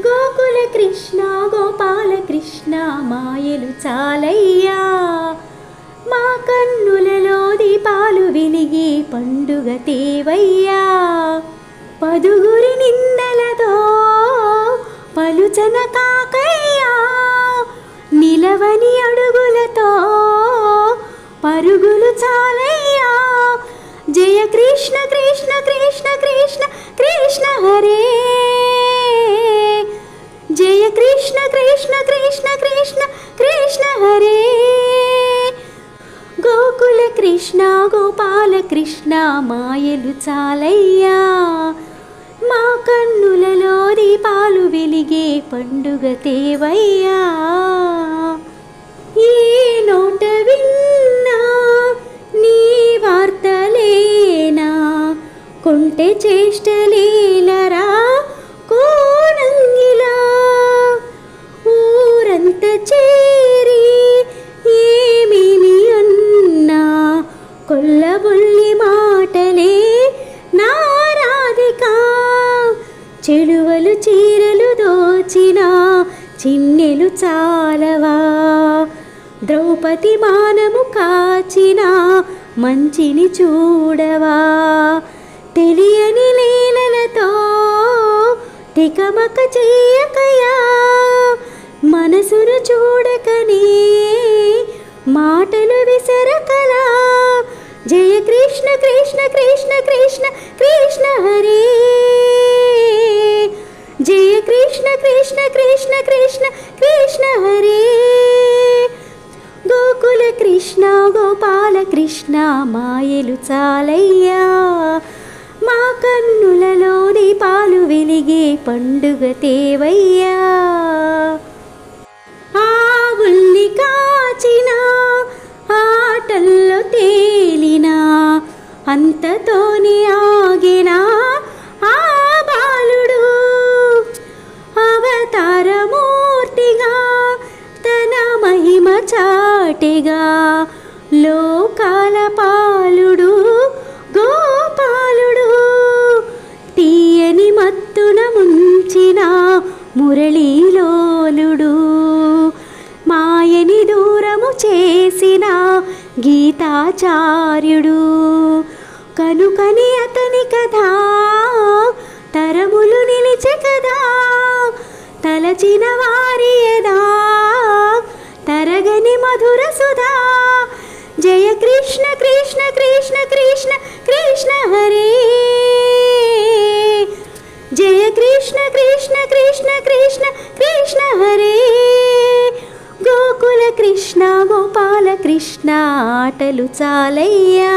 గోకుల కృష్ణ గోపాల కృష్ణ మాయలు చాలయ్యా. మా కన్నులలో దీపాలు వెలిగి పండుగ తేవయ్యా. పదుగురి నిందలతో పలుచన కాకయ్యా. కృష్ణ కృష్ణ కృష్ణ కృష్ణ కృష్ణ హరే. గోకుల కృష్ణ గోపాల కృష్ణ మాయలు చాలయ్యా. మా కన్నులలో దీపాలు వెలిగే పండుగ తేవయ్యా. ఈ నోట విన్నా నీ వార్తలేనా కొంటే చేష్టలే కొల్లబుల్లి మాటలే నారాధిక చెడువలు చీరలు దోచిన చిన్నెలు చాలవా. ద్రౌపది మానము కాచిన మంచిని చూడవా. తెలియని లీలలతో తికమక చేయకయా మనసును చూడకనే మాటలు విసరకలా. జయ కృష్ణ కృష్ణ కృష్ణ కృష్ణ కృష్ణ హరే. జయ కృష్ణ కృష్ణ కృష్ణ కృష్ణ కృష్ణ హరే. గోకుల కృష్ణ గోపాల కృష్ణ మాయలు చాలయ్యా. మా కన్నులలో దీపాలు వెలిగే పండుగ తేవయ్యా. ఆవుల్ని కాచిన ఆటల్లో తే అంతతోనే ఆగిన ఆ బాలుడు అవతారమూర్తిగా తన మహిమ చాటిగా లోకాల పాలుడు గోపాలుడు తీయని మత్తున ముంచిన మురళీలోలుడు మాయని దూరము చేసిన గీతాచార్యుడు. కనుకని అతని కథ. తరములు నిలిచే కదా తలచిన వారి ఎదా తరగని మధుర సుధా. జయ కృష్ణ కృష్ణ కృష్ణ కృష్ణ కృష్ణ హరే. జయ కృష్ణ కృష్ణ కృష్ణ కృష్ణ కృష్ణ హరే. గోకుల కృష్ణ గోపాల కృష్ణ ఆటలు చాలయ్యా.